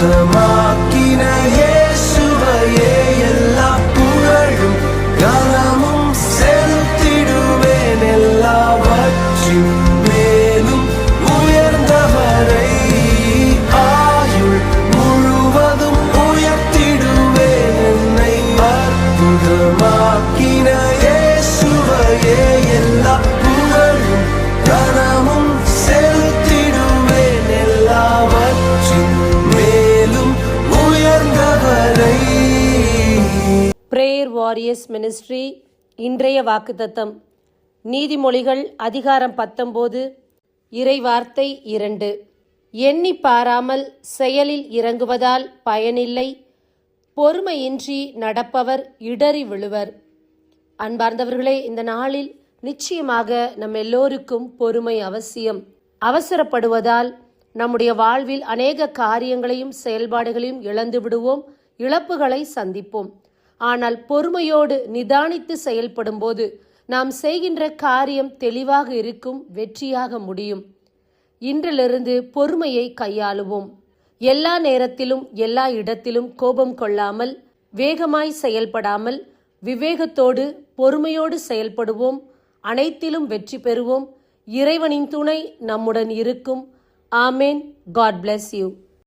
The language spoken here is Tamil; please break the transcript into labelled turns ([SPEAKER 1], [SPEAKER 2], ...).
[SPEAKER 1] the moon. வாரியர்ஸ் மினிஸ்ட்ரி இன்றைய வாக்குத்தத்தம். நீதிமொழிகள் அதிகாரம் பத்தொம்போது இறைவார்த்தை இரண்டு. எண்ணி பாராமல் செயலில் இறங்குவதால் பயனில்லை பொறுமையின்றி நடப்பவர் இடறி விழுவர். அன்பார்ந்தவர்களே இந்த நாளில் நிச்சயமாக நம் எல்லோருக்கும் பொறுமை அவசியம். அவசரப்படுவதால் நம்முடைய வாழ்வில் அநேக காரியங்களையும் செயல்பாடுகளையும் இழந்து விடுவோம் இழப்புகளை சந்திப்போம். ஆனால் பொறுமையோடு நிதானித்து செயல்படும்போது நாம் செய்கின்ற காரியம் தெளிவாக இருக்கும் வெற்றியாக முடியும். இன்றிலிருந்து பொறுமையை கையாளுவோம். எல்லா நேரத்திலும் எல்லா இடத்திலும் கோபம் கொள்ளாமல் வேகமாய் செயல்படாமல் விவேகத்தோடு பொறுமையோடு செயல்படுவோம். அனைத்திலும் வெற்றி பெறுவோம். இறைவனின் துணை நம்முடன் இருக்கும். ஆமேன். God bless you.